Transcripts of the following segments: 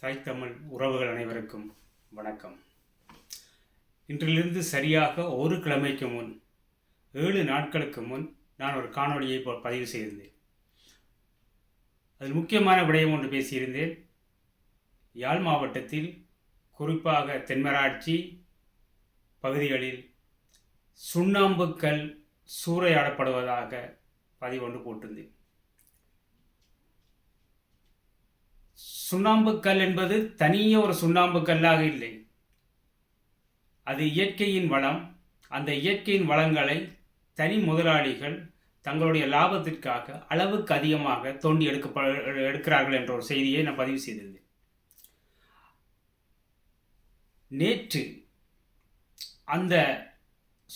தாய் தமிழ் உறவுகள் அனைவருக்கும் வணக்கம். இன்றிலிருந்து சரியாக ஒரு கிழமைக்கு முன் ஏழு நாட்களுக்கு முன் நான் ஒரு காணொளியை பதிவு செய்திருந்தேன். அதில் முக்கியமான விடயம் ஒன்று பேசியிருந்தேன். யாழ் மாவட்டத்தில் குறிப்பாக தென்மராட்சி பகுதிகளில் சுண்ணாம்புக்கல் சூறையாடப்படுவதாக பதிவு ஒன்று போட்டிருந்தேன். சுண்ணாம்புக்கல் என்பது தனியே ஒரு சுண்ணாம்புக்கல்லாக இல்லை. அது இயற்கையின் வளம். அந்த இயற்கையின் வளங்களை தனி முதலாளிகள் தங்களுடைய லாபத்திற்காக அளவுக்கு அதிகமாக தோண்டி எடுக்க எடுக்கிறார்கள் என்ற ஒரு செய்தியை நான் பதிவு செய்திருந்தேன் நேற்று அந்த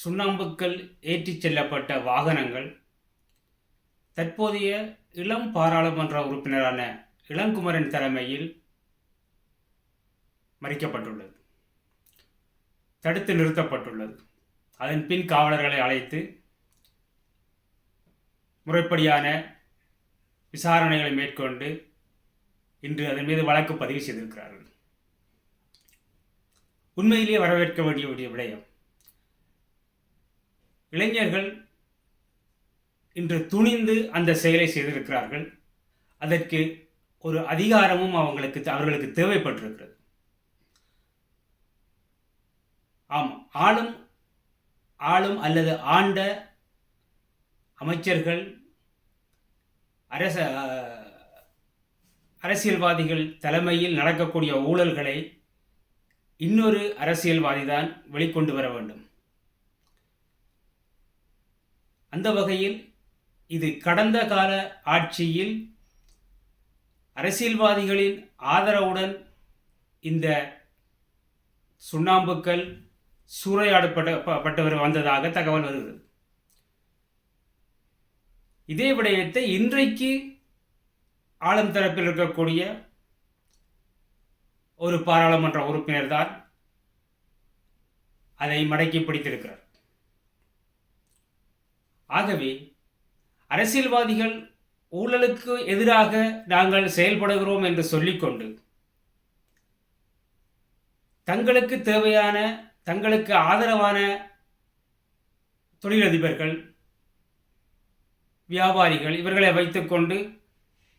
சுண்ணாம்புக்கல் ஏற்றிச் செல்லப்பட்ட வாகனங்கள் தற்போதைய இளம் பாராளுமன்ற உறுப்பினரான இளங்குமரன் தலைமையில் மறிக்கப்பட்டுள்ளது. தடுத்து நிறுத்தப்பட்டுள்ளது. அதன் பின் காவலர்களை அழைத்து முறைப்படியான விசாரணைகளை மேற்கொண்டு இன்று அதன் மீது வழக்கு பதிவு செய்திருக்கிறார்கள். உண்மையிலேயே வரவேற்க வேண்டிய விடயம். இளைஞர்கள் இன்று துணிந்து அந்த செயலை செய்திருக்கிறார்கள். அதற்கு ஒரு அதிகாரமும் அவங்களுக்கு அவர்களுக்கு தேவைப்பட்டிருக்கிறது. ஆம் ஆளும் ஆளும் அல்லது ஆண்ட அமைச்சர்கள் அரச அரசியல்வாதிகள் தலைமையில் நடக்கக்கூடிய ஊழல்களை இன்னொரு அரசியல்வாதி தான் வெளிக்கொண்டு வர வேண்டும். அந்த வகையில் இது கடந்த கால ஆட்சியில் அரசியல்வாதிகளின் ஆதரவுடன் இந்த சுண்ணாம்புக்கள் சூறையாடப்பட்ட பட்டவர் வந்ததாக தகவல் வருகிறது. இதே விடயத்தை இன்றைக்கு ஆளும் தரப்பில் இருக்கக்கூடிய ஒரு பாராளுமன்ற உறுப்பினர் தான் அதை மடக்கி பிடித்திருக்கிறார். ஆகவே அரசியல்வாதிகள் ஊழலுக்கு எதிராக நாங்கள் செயல்படுகிறோம் என்று சொல்லிக்கொண்டு தங்களுக்கு தேவையான தங்களுக்கு ஆதரவான தொழிலதிபர்கள் வியாபாரிகள் இவர்களை வைத்துக்கொண்டு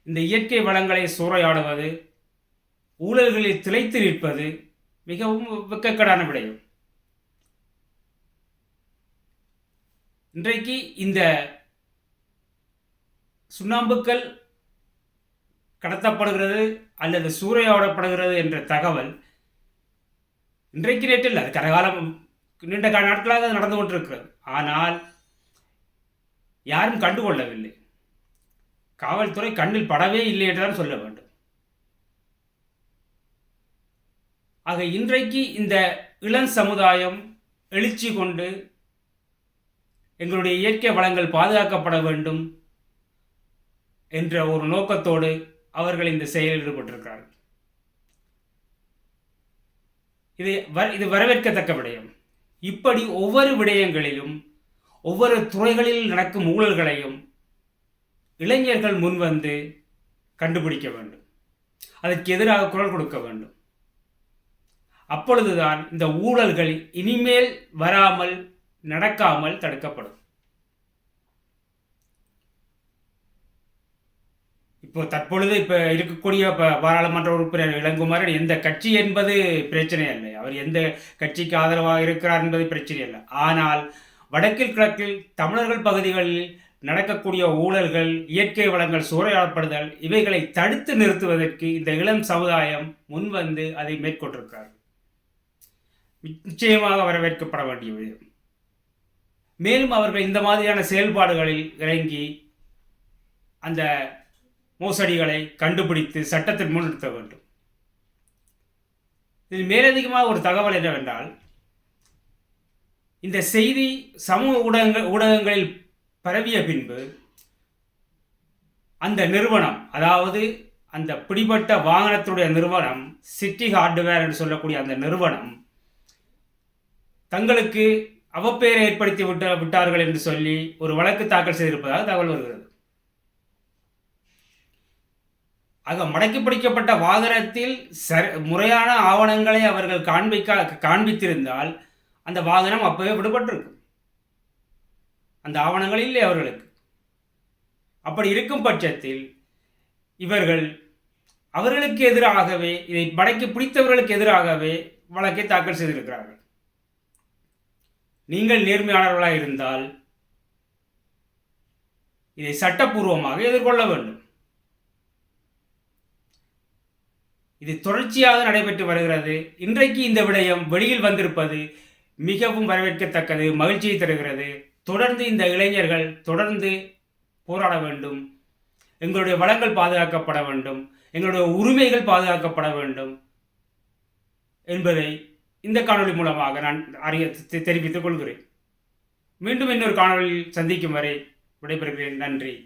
இந்த இயற்கை வளங்களை சூறையாடுவது ஊழல்களில் திளைத்து நிற்பது மிகவும் வெக்கக்கடான விடயம். இன்றைக்கு இந்த சுண்ணாம்புக்கள் கடத்தப்படுகிறது அல்லது சூறையாடப்படுகிறது என்ற தகவல் இன்றைக்கு நேற்று இல்லை அது கரகாலம் நீண்ட கால நாட்களாக அது நடந்து கொண்டிருக்கிறது. ஆனால் யாரும் கண்டுகொள்ளவில்லை. காவல்துறை கண்ணில் படவே இல்லை என்றுதான் சொல்ல வேண்டும். ஆக இன்றைக்கு இந்த இளம் சமுதாயம் எழுச்சி கொண்டு எங்களுடைய இயற்கை வளங்கள் பாதுகாக்கப்பட வேண்டும். என்ற ஒரு நோக்கத்தோடு அவர்கள் இந்த செயலில் ஈடுபட்டிருக்கிறார்கள். இது வர இது வரவேற்கத்தக்க விடயம். இப்படி ஒவ்வொரு விடயங்களிலும் ஒவ்வொரு துறைகளில் நடக்கும் ஊழல்களையும் இளைஞர்கள் முன்வந்து கண்டுபிடிக்க வேண்டும். அதற்கு எதிராக குரல் கொடுக்க வேண்டும். அப்பொழுதுதான் இந்த ஊழல்கள் இனிமேல் வராமல் நடக்காமல் தடுக்கப்படும். இப்போ தற்பொழுது இப்போ இருக்கக்கூடிய பாராளுமன்ற உறுப்பினர் இளங்குமரன் எந்த கட்சி என்பது பிரச்சனை இல்லை அவர் எந்த கட்சிக்கு ஆதரவாக இருக்கிறார் என்பது பிரச்சனை இல்லை ஆனால் வடக்கில் கிழக்கில் தமிழர்கள் பகுதிகளில் நடக்கக்கூடிய ஊழல்கள் இயற்கை வளங்கள் சூறையாடப்படுதல் இவைகளை தடுத்து நிறுத்துவதற்கு இந்த இளம் சமுதாயம் முன்வந்து அதை மேற்கொண்டிருக்கிறார். நிச்சயமாக வரவேற்கப்பட வேண்டிய விடயம் மேலும் அவர்கள் இந்த மாதிரியான செயல்பாடுகளில் இறங்கி அந்த மோசடிகளை கண்டுபிடித்து சட்டத்தின் முன் நிறுத்த வேண்டும். இதில் மேலதிகமாக ஒரு தகவல் என்னவென்றால் இந்த செய்தி சமூக ஊடகங்கள் ஊடகங்களில் பரவிய பின்பு அந்த நிறுவனம் அதாவது அந்த பிடிபட்ட வாகனத்துடைய நிறுவனம் சிட்டி ஹார்ட்வேர் என்று சொல்லக்கூடிய அந்த நிறுவனம் தங்களுக்கு அவப்பெயரை ஏற்படுத்தி விட்ட விட்டார்கள் என்று சொல்லி ஒரு வழக்கு தாக்கல் செய்திருப்பதாக தகவல் வருகிறது. ஆக மடக்கி பிடிக்கப்பட்ட வாகனத்தில் சரி முறையான ஆவணங்களை அவர்கள் காண்பிக்க காண்பித்திருந்தால் அந்த வாகனம் அப்பவே விடுபட்டிருக்கும். அந்த ஆவணங்கள் இல்லை அவர்களுக்கு. அப்படி இருக்கும் பட்சத்தில் இவர்கள் அவர்களுக்கு எதிராகவே இதை மடக்கி பிடித்தவர்களுக்கு எதிராகவே வழக்கை தாக்கல் செய்திருக்கிறார்கள். நீங்கள் நேர்மையாளர்களாக இருந்தால் இதை சட்டப்பூர்வமாக எதிர்கொள்ள வேண்டும். இது தொடர்ச்சியாக நடைபெற்று வருகிறது. இன்றைக்கு இந்த விடயம் வெளியில் வந்திருப்பது மிகவும் வரவேற்கத்தக்கது மகிழ்ச்சியை தருகிறது. தொடர்ந்து இந்த இளைஞர்கள் தொடர்ந்து போராட வேண்டும். எங்களுடைய வளங்கள் பாதுகாக்கப்பட வேண்டும். எங்களுடைய உரிமைகள் பாதுகாக்கப்பட வேண்டும் என்பதை இந்த காணொளி மூலமாக நான் அறிய தெ- தெரிவித்துக் கொள்கிறேன். மீண்டும் இன்னொரு காணொளியில் சந்திக்கும் வரை விடைபெறுகிறேன். நன்றி.